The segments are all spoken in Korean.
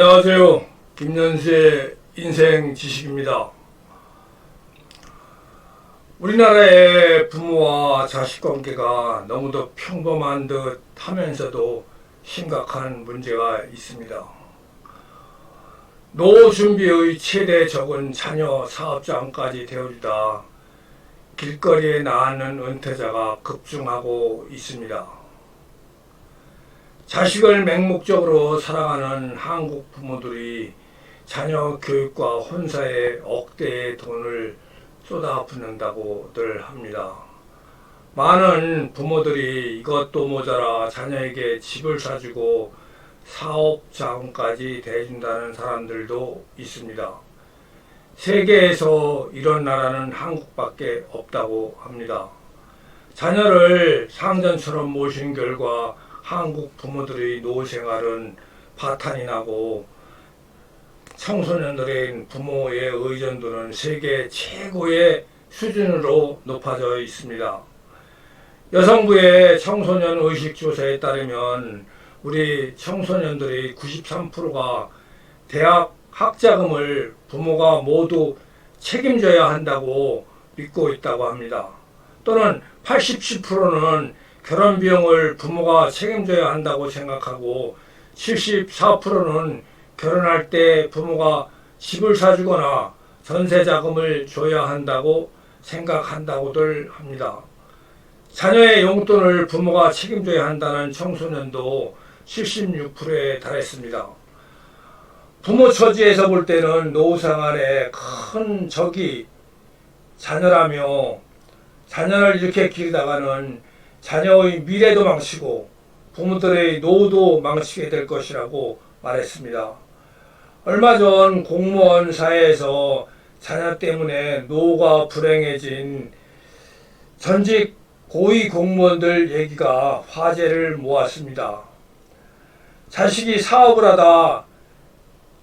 안녕하세요. 김연수의 인생 지식입니다. 우리나라의 부모와 자식 관계가 너무도 평범한 듯 하면서도 심각한 문제가 있습니다. 노후 준비의 최대 적은 자녀 사업장까지 되어주다 길거리에 나앉는 은퇴자가 급증하고 있습니다. 자식을 맹목적으로 사랑하는 한국 부모들이 자녀 교육과 혼사에 억대의 돈을 쏟아 붓는다고들 합니다. 많은 부모들이 이것도 모자라 자녀에게 집을 사주고 사업 자금까지 대준다는 사람들도 있습니다. 세계에서 이런 나라는 한국밖에 없다고 합니다. 자녀를 상전처럼 모신 결과 한국 부모들의 노후 생활은 파탄이 나고 청소년들의 부모의 의존도는 세계 최고의 수준으로 높아져 있습니다. 여성부의 청소년 의식 조사에 따르면 우리 청소년들의 93%가 대학 학자금을 부모가 모두 책임져야 한다고 믿고 있다고 합니다. 또는 87%는 결혼 비용을 부모가 책임져야 한다고 생각하고 74%는 결혼할 때 부모가 집을 사주거나 전세 자금을 줘야 한다고 생각한다고들 합니다. 자녀의 용돈을 부모가 책임져야 한다는 청소년도 76%에 달했습니다. 부모 처지에서 볼 때는 노후 생활에 큰 적이 자녀라며 자녀를 이렇게 기르다가는 자녀의 미래도 망치고 부모들의 노후도 망치게 될 것이라고 말했습니다. 얼마 전 공무원 사회에서 자녀 때문에 노후가 불행해진 전직 고위 공무원들 얘기가 화제를 모았습니다. 자식이 사업을 하다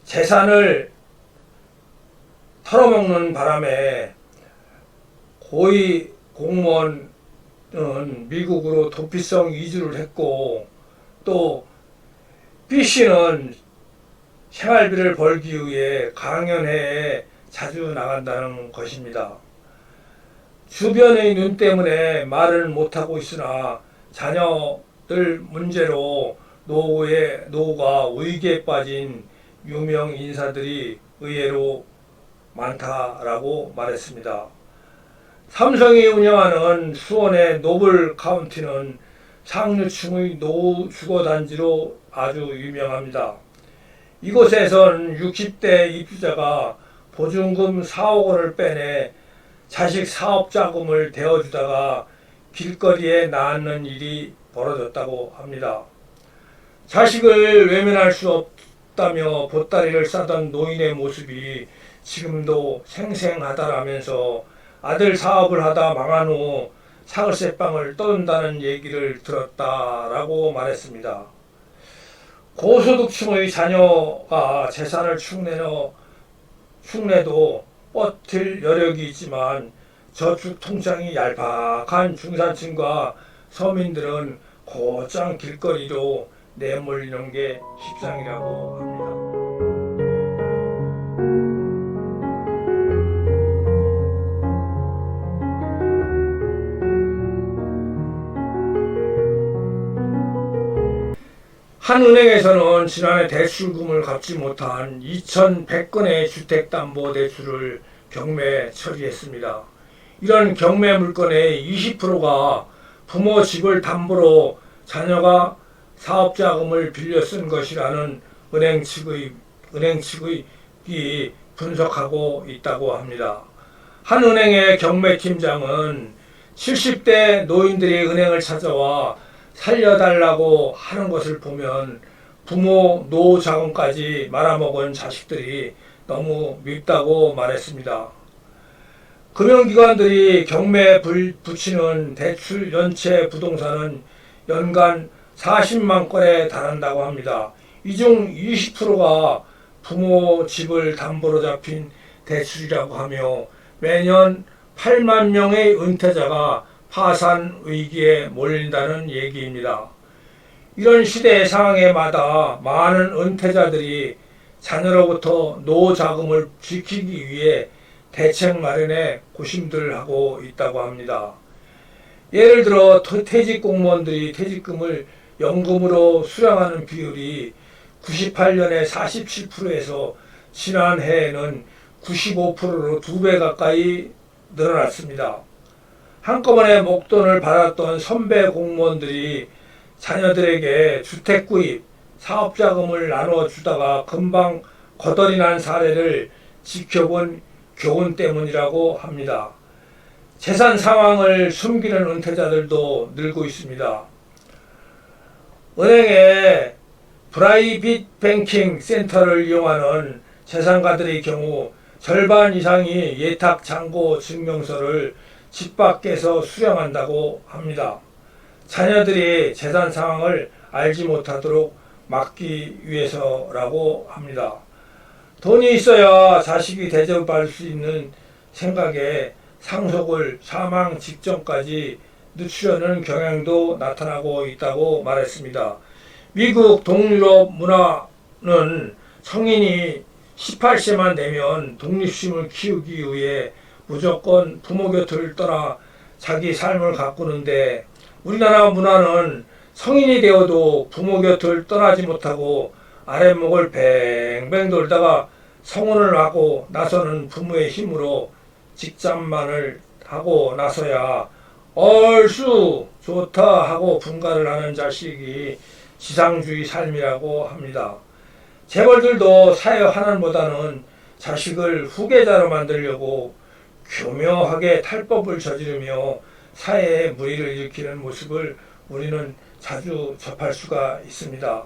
재산을 털어먹는 바람에 고위 공무원 미국으로 도피성 이주를 했고 또 B씨는 생활비를 벌기 위해 강연회에 자주 나간다는 것입니다. 주변의 눈 때문에 말을 못하고 있으나 자녀들 문제로 노후에, 노후가 위기에 빠진 유명 인사들이 의외로 많다라고 말했습니다. 삼성이 운영하는 수원의 노블 카운티는 상류층의 노후 주거단지로 아주 유명합니다. 이곳에선 60대 입주자가 보증금 4억 원을 빼내 자식 사업 자금을 대어주다가 길거리에 낳는 일이 벌어졌다고 합니다. 자식을 외면할 수 없다며 보따리를 싸던 노인의 모습이 지금도 생생하다라면서 아들 사업을 하다 망한 후 사글세빵을 떠든다는 얘기를 들었다라고 말했습니다. 고소득층의 자녀가 재산을 축내어 축내도 버틸 여력이 있지만 저축 통장이 얄팍한 중산층과 서민들은 곧장 길거리로 내몰리는 게 십상이라고 합니다. 한 은행에서는 지난해 대출금을 갚지 못한 2,100건의 주택담보대출을 경매 처리했습니다. 이런 경매 물건의 20%가 부모 집을 담보로 자녀가 사업자금을 빌려 쓴 것이라는 은행 측의 은행 측의 분석하고 있다고 합니다. 한 은행의 경매 팀장은 70대 노인들이 은행을 찾아와 살려달라고 하는 것을 보면 부모 노후 자금까지 말아먹은 자식들이 너무 밉다고 말했습니다. 금융기관들이 경매에 붙이는 대출 연체 부동산은 연간 40만 건에 달한다고 합니다. 이 중 20%가 부모 집을 담보로 잡힌 대출이라고 하며 매년 8만 명의 은퇴자가 파산 위기에 몰린다는 얘기입니다. 이런 시대 상황에 마다 많은 은퇴자들이 자녀로부터 노자금을 지키기 위해 대책 마련에 고심들 하고 있다고 합니다. 예를 들어 토- 퇴직 공무원들이 퇴직금을 연금으로 수령하는 비율이 98년에 47%에서 지난해에는 95%로 두 배 가까이 늘어났습니다. 한꺼번에 목돈을 받았던 선배 공무원들이 자녀들에게 주택 구입, 사업 자금을 나눠 주다가 금방 거덜이 난 사례를 지켜본 교훈 때문이라고 합니다. 재산 상황을 숨기는 은퇴자들도 늘고 있습니다. 은행에 프라이빗 뱅킹 센터를 이용하는 재산가들의 경우 절반 이상이 예탁 잔고 증명서를 집 밖에서 수령한다고 합니다. 자녀들이 재산 상황을 알지 못하도록 막기 위해서라고 합니다. 돈이 있어야 자식이 대접받을 수 있는 생각에 상속을 사망 직전까지 늦추려는 경향도 나타나고 있다고 말했습니다. 미국 동유럽 문화는 성인이 18세만 되면 독립심을 키우기 위해 무조건 부모 곁을 떠나 자기 삶을 가꾸는데 우리나라 문화는 성인이 되어도 부모 곁을 떠나지 못하고 아랫목을 뱅뱅 돌다가 성혼을 하고 나서는 부모의 힘으로 직장만을 하고 나서야 얼쑤 좋다 하고 분가를 하는 자식이 지상주의 삶이라고 합니다. 재벌들도 사회 환원보다는 자식을 후계자로 만들려고 교묘하게 탈법을 저지르며 사회에 무리를 일으키는 모습을 우리는 자주 접할 수가 있습니다.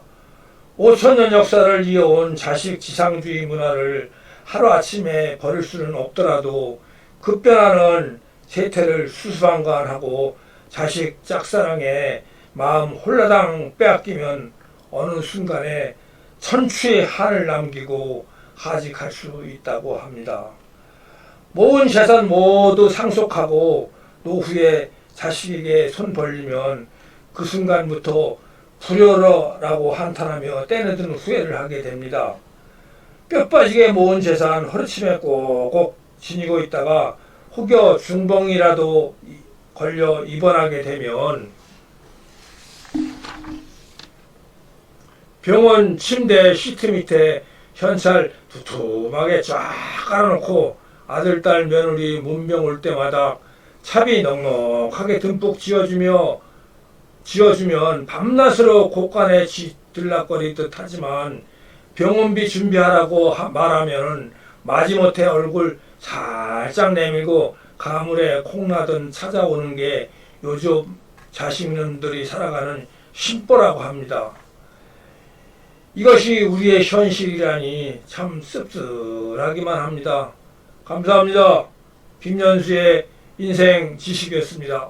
5천년 역사를 이어온 자식 지상주의 문화를 하루아침에 버릴 수는 없더라도 급변하는 세태를 수수방관하고 자식 짝사랑에 마음 홀라당 빼앗기면 어느 순간에 천추의 한을 남기고 하직할 수 있다고 합니다. 모은 재산 모두 상속하고 노후에 자식에게 손 벌리면 그 순간부터 불효라고 한탄하며 떼내든 후회를 하게 됩니다. 뼈 빠지게 모은 재산 허리춤에 꼭꼭 지니고 있다가 혹여 중봉이라도 걸려 입원하게 되면 병원 침대 시트 밑에 현찰 두툼하게 쫙 깔아놓고 아들, 딸, 며느리 문병 올 때마다 차비 넉넉하게 듬뿍 지어주며 지어주면 밤낮으로 곳간에 지- 들락거리듯 하지만 병원비 준비하라고 하- 말하면 마지못해 얼굴 살짝 내밀고 가물에 콩나든 찾아오는 게 요즘 자식놈들이 살아가는 심보라고 합니다. 이것이 우리의 현실이라니 참 씁쓸하기만 합니다. 감사합니다. 김연수의 인생 지식이었습니다.